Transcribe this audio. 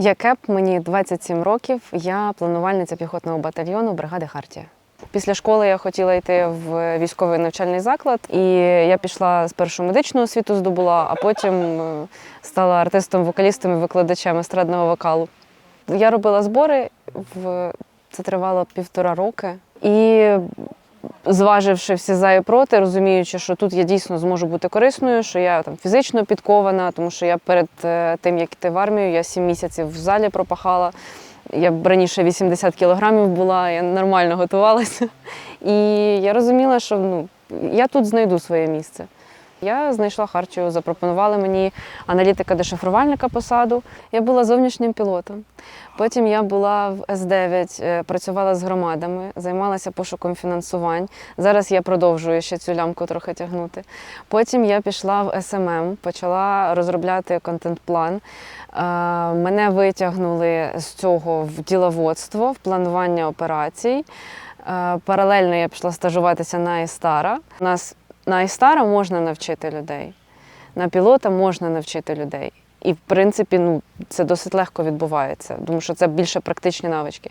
Яке б мені 27 років, я планувальниця піхотного батальйону бригади Хартія. Після школи я хотіла йти в військовий навчальний заклад, і я пішла спершу медичну освіту здобула, а потім е, стала артистом, вокалістом і викладачем естрадного вокалу. Я робила збори, це тривало півтора роки. І зваживши всі за і проти, розуміючи, що тут я дійсно зможу бути корисною, що я там фізично підкована, тому що я перед е, тим, як йти в армію, я сім місяців в залі пропахала. Я б раніше 80 кілограмів була, я нормально готувалася. І я розуміла, що ну, я тут знайду своє місце. Я знайшла харчію, запропонували мені аналітика-дешифрувальника посаду. Я була зовнішнім пілотом. Потім я була в С9, е, працювала з громадами, займалася пошуком фінансувань. Зараз я продовжую ще цю лямку трохи тягнути. Потім я пішла в СММ, почала розробляти контент-план. Е, Мене витягнули з цього в діловодство, в планування операцій. Е, Паралельно я пішла стажуватися на Істара. У нас на Істара можна навчити людей, на пілота можна навчити людей. І, в принципі, ну, це досить легко відбувається, тому що це більше практичні навички.